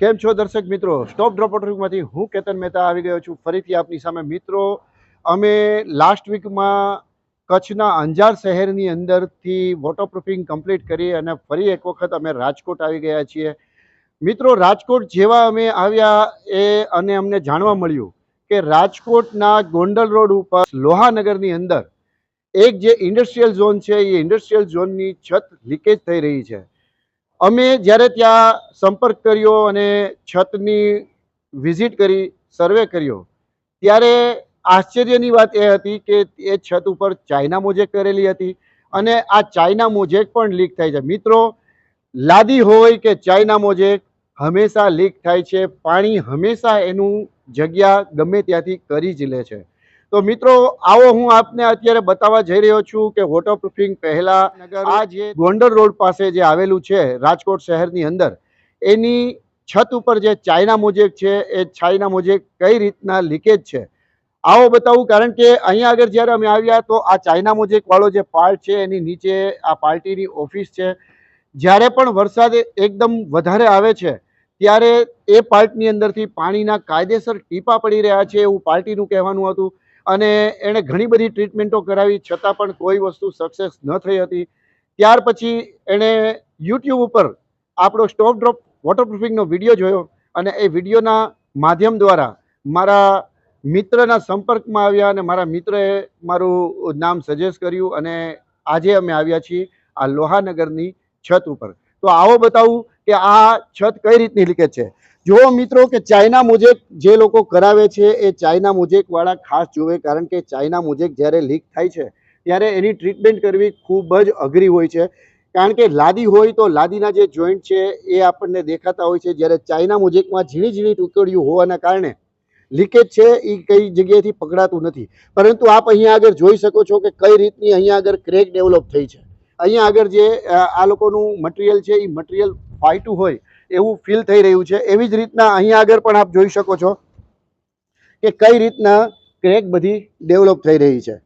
કેમ છો દર્શક મિત્રો? સ્ટોપ ડ્રોપમાંથી હું કેતન મહેતા આવી ગયો છું. ફરીથી આપની સામે મિત્રો, અમે લાસ્ટ વીકમાં કચ્છના અંજાર શહેરની અંદરથી વોટરપ્રૂફિંગ કમ્પ્લીટ કરી અને ફરી એક વખત અમે રાજકોટ આવી ગયા છીએ. મિત્રો, રાજકોટ જેવા અમે આવ્યા એ અને અમને જાણવા મળ્યું કે રાજકોટના ગોંડલ રોડ ઉપર લોહાનગરની અંદર એક જે ઇન્ડસ્ટ્રીયલ ઝોન છે, એ ઇન્ડસ્ટ્રીયલ ઝોનની છત લીકેજ થઈ રહી છે. અમે જ્યારે ત્યાં સંપર્ક કર્યો અને છતની વિઝિટ કરી, સર્વે કર્યો, ત્યારે આશ્ચર્યની વાત એ હતી કે એ છત ઉપર ચાઇના મોજેક કરેલી હતી અને આ ચાઇના મોજેક પણ લીક થાય છે. મિત્રો, લાદી હોય કે ચાઇના મોજેક, હંમેશા લીક થાય છે. પાણી હંમેશા એનું જગ્યા ગમે ત્યાંથી કરી જ લે છે. તો મિત્રો આવો હું આપને અત્યારે બતાવવા જઈ રહ્યો છું કે વોટરપ્રૂફિંગ પહેલા આ જે ગોંડલ રોડ પાસે જે આવેલું છે રાજકોટ શહેરની અંદર એની છત ઉપર જે ચાઇના મોજેક છે એ ચાઇના મોજેક કઈ રીતના લીકેજ છે? આવો બતાવું કારણ કે અહીંયા આગળ જ્યારે અમે આવ્યા તો આ ચાઇના મોજેક વાળો જે પાર્ટ છે એની નીચે આ પાર્ટીની ઓફિસ છે. જ્યારે પણ વરસાદ એકદમ વધારે આવે છે ત્યારે એ પાર્ટની અંદરથી પાણીના કાયદેસર ટીપા પડી રહ્યા છે એવું પાર્ટીનું કહેવાનું હતું. અને એણે ઘણી બધી ટ્રીટમેન્ટો કરાવી, છતાં પણ કોઈ વસ્તુ સક્સેસ ન થઈ હતી. ત્યાર પછી એણે યુટ્યુબ ઉપર આપણો સ્ટોપ ડ્રોપ વોટરપ્રૂફિંગનો વીડિયો જોયો અને એ વિડીયોના માધ્યમ દ્વારા મારા મિત્રના સંપર્કમાં આવ્યા અને મારા મિત્રએ મારું નામ સજેસ્ટ કર્યું અને આજે અમે આવ્યા છીએ આ લોહાનગરની છત ઉપર. તો આવો બતાવું કે આ છત કઈ રીતની લીકેજ છે. જુઓ મિત્રો કે ચાઇના મુજબ જે લોકો કરાવે છે એ ચાઇના મુજેકવાળા ખાસ જોવે કારણ કે ચાઇના મુજબ જ્યારે લીક થાય છે ત્યારે એની ટ્રીટમેન્ટ કરવી ખૂબ જ અઘરી હોય છે. કારણ કે લાદી હોય તો લાદીના જે જોઈન્ટ છે એ આપણને દેખાતા હોય છે જ્યારે ચાઇના મુજેકમાં ઝીણી ઝીણી ટુકડીઓ હોવાના કારણે લીકેજ છે એ કઈ જગ્યાએથી પકડાતું નથી. પરંતુ આપ અહીંયા આગળ જોઈ શકો છો કે કઈ રીતની અહીંયા આગળ ક્રેક ડેવલપ થઈ છે. અહીંયા આગળ જે આ લોકોનું મટીરિયલ છે, એ મટીરિયલ ફાઇટું હોય એવું ફીલ થઈ રહ્યું છે. એવી જ રીતના અહીંયા આગળ પણ આપ જોઈ શકો છો કે કઈ રીતના ક્રેક બધી ડેવલપ થઈ રહી છે.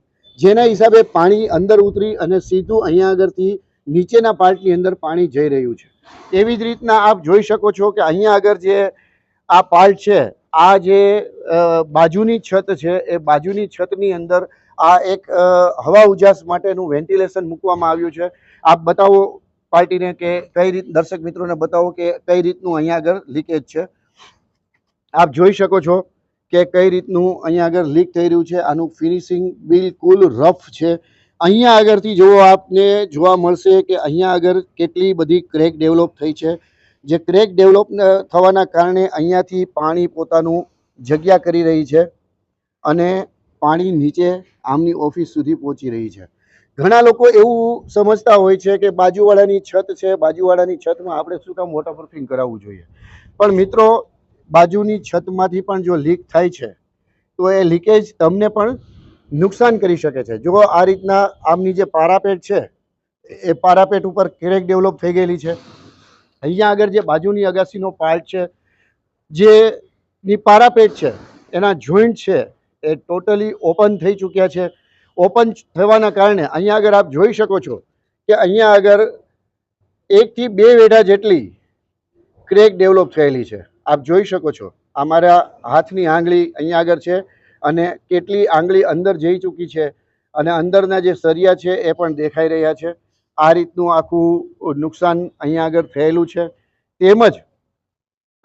જેના હિસાબે પાણી અંદર ઉતરી અને સીધું અહીંયા આગળથી નીચેના પાર્ટની અંદર પાણી જઈ રહ્યું છે. એવી જ રીતના આપ જોઈ શકો છો કે અહીંયા આગળ જે આ પાર્ટ છે, આ જે બાજુની છત છે, એ બાજુની છતની અંદર આ એક હવા ઉજાસ માટેનું વેન્ટિલેશન મૂકવામાં આવ્યું છે. આપ બતાવો પાર્ટીને કે કઈ રીત, દર્શક મિત્રોને બતાવો કે કઈ રીતનું અહીંયા આગળ લીકેજ છે. આપ જોઈ શકો છો કે કઈ રીતનું અહીંયા આગળ લીક થઈ રહ્યું છે. આનું ફિનિશિંગ બિલકુલ રફ છે. અહીંયા આગળથી જો આપને જોવા મળશે કે અહીંયા આગળ કેટલી બધી ક્રેક ડેવલપ થઈ છે. જે ક્રેક ડેવલપ થવાના કારણે અહીંયાથી પાણી પોતાનું જગ્યા કરી રહી છે. અને પાણી નીચે આમની ઓફિસ સુધી પહોંચી રહી છે. ઘણા લોકો એવું સમજતા હોય છે કે બાજુવાળાની છત છે, બાજુવાળાની છતમાં આપણે શું કામ વોટરપ્રૂફિંગ કરાવવું જોઈએ. પણ મિત્રો, બાજુની છતમાંથી પણ જો લીક થાય છે, તો એ લીકેજ તમને પણ નુકસાન કરી શકે છે. જો આ રીતના આમની જે પારાપેટ છે, એ પારાપેટ ઉપર ક્રેક ડેવલપ થઈ ગયેલી છે. અહીંયા આગળ જે બાજુની અગાસીનો પાર્ટ છે, જે ની પારાપેટ છે, એના જોઈન્ટ છે એ ટોટલી ઓપન થઈ ચૂક્યા છે. ઓપન થવાના કારણે અહીંયા આગળ આપ જોઈ શકો છો કે અહીંયા આગળ એકથી બે વેઢા જેટલી ક્રેક ડેવલપ થયેલી છે. આપ જોઈ શકો છો અમારા હાથની આંગળી અહીંયા આગળ છે અને કેટલી આંગળી અંદર જઈ ચૂકી છે અને અંદરના જે સરિયા છે એ પણ દેખાઈ રહ્યા છે. આ રીતનું આખું નુકસાન અહીંયા આગળ થયેલું છે. તેમજ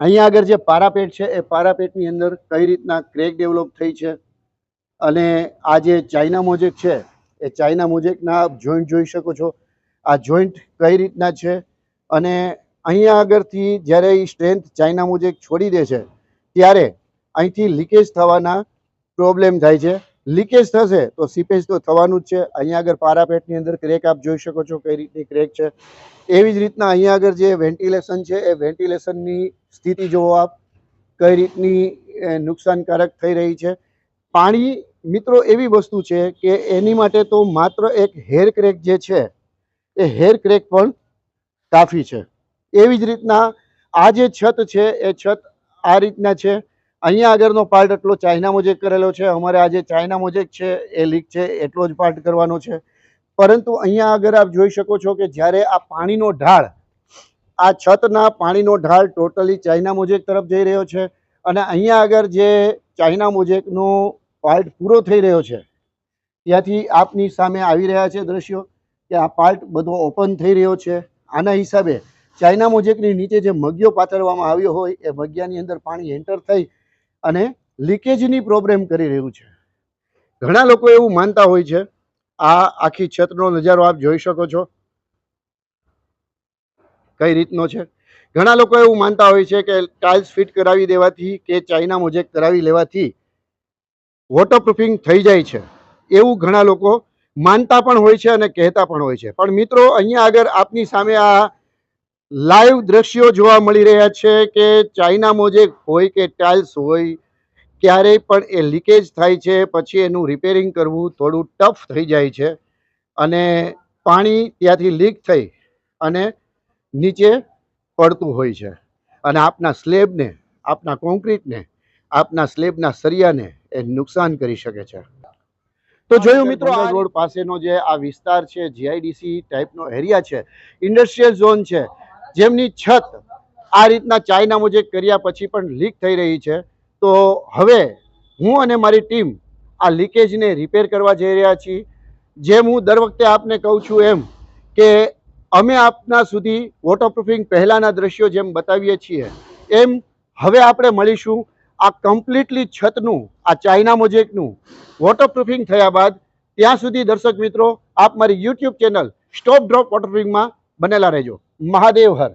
અહીંયા આગળ જે પારાપેટ છે એ પારાપેટની અંદર કઈ રીતના ક્રેક ડેવલપ થઈ છે અને આ જે ચાઇના મોજેક છે, એ ચાઇના મોજેકના આપ જોઈન્ટ જોઈ શકો છો. આ જોઈન્ટ કઈ રીતના છે અને અહીંયા આગળથી જ્યારે એ સ્ટ્રેન્થ ચાઇના મોજેક છોડી દે છે, ત્યારે અહીંથી લીકેજ થવાના પ્રોબ્લેમ થાય છે. લીકેજ થશે તો સીપેજ તો થવાનું જ છે. અહીંયા આગળ પારાપેટની અંદર ક્રેક આપ જોઈ શકો છો કઈ રીતની ક્રેક છે. એવી જ રીતના અહીંયા આગળ જે વેન્ટિલેશન છે, એ વેન્ટિલેશનની સ્થિતિ જોવો આપ. કઈ રીતની નુકસાનકારક થઈ રહી છે. પાણી મિત્રો, એવી વસ્તુ છે કે એની માટે તો માત્ર એક હેર ક્રેક જે છે, એ હેર ક્રેક પણ કાફી છે. એવી જ રીતના આ જે છત છે, એ છત આ રીતના છે. અહીંયા આગળનો પાર્ટ એટલો ચાઇના મોજેક કરેલો છે. અમારે આ જે ચાઇના મોજેક છે, એ લીક છે, એટલો જ પાર્ટ કરવાનો છે. પરંતુ અહીંયા આગળ આપ જોઈ શકો છો કે જ્યારે આ પાણીનો ઢાળ, આ છતના પાણીનો ઢાળ ટોટલી ચાઇના મોજેક તરફ જઈ રહ્યો છે અને અહીંયા આગળ જે ચાઇના મોજેકનો પાર્ટ પૂરો થઈ રહ્યો છે. ત્યાંથી આપની સામે આવી રહ્યા છે દ્રશ્યો કે આ પાર્ટ બધો ઓપન થઈ રહ્યો છે. આના હિસાબે ચાઇના મોજેકની નીચે જે મગિયો પાથરવામાં આવ્યો હોય એ મગિયાની અંદર પાણી એન્ટર થઈ અને લીકેજની પ્રોબ્લેમ કરી રહ્યું છે. ઘણા લોકો એવું માનતા હોય છે. આ આખી છતનો નજારો આપ જોઈ શકો છો. કઈ રીતનો છે? ઘણા લોકો એવું માનતા હોય છે કે ટાઇલ્સ ફિટ કરાવી દેવાથી કે ચાઇના મોજેક કરાવી લેવાથી વોટરપ્રૂફિંગ થઈ જાય છે. એવું ઘણા લોકો માનતા પણ હોય છે અને કહેતા પણ હોય છે. પણ મિત્રો, અહીંયા આગળ આપની સામે આ લાઈવ દ્રશ્યો જોવા મળી રહ્યા છે કે ચાઇના મોજેક હોય કે ટાઇલ્સ હોય, ક્યારેય પણ એ લીકેજ થાય છે, પછી એનું રિપેરિંગ કરવું થોડું ટફ થઈ જાય છે અને પાણી ત્યાંથી લીક થઈ અને નીચે પડતું હોય છે. અને આપના સ્લેબને, આપના કોન્ક્રીટને આપના સ્લેબના સરિયાને એ નુકસાન કરી શકે છે. તો જોયું મિત્રો આ રોડ પાસેનો જે આ વિસ્તાર છે જીઆઈડીસી ટાઈપનો એરિયા છે ઇન્ડસ્ટ્રીયલ ઝોન છે જેમની છત આ રીતના ચાઇના મુજબ કર્યા પછી પણ લીક થઈ રહી છે. તો હવે હું અને મારી ટીમ આ લીકેજને રિપેર કરવા જઈ રહ્યા છીએ. જેમ હું દર વખતે આપને કહું છું એમ કે અમે આપના સુધી વોટરપ્રૂફિંગ પહેલાંના દ્રશ્યો જેમ બતાવીએ છીએ એમ હવે આપણે મળીશું. આ કમ્પ્લીટલી છતનું, આ ચાઇના મોજેકનું વોટરપ્રૂફિંગ થયા બાદ ત્યાં સુધી દર્શક મિત્રો, આપ મારી યુટ્યુબ ચેનલ સ્ટોપ ડ્રોપ વોટરપ્રૂફિંગમાં બનેલા રહેજો. મહાદેવ હર.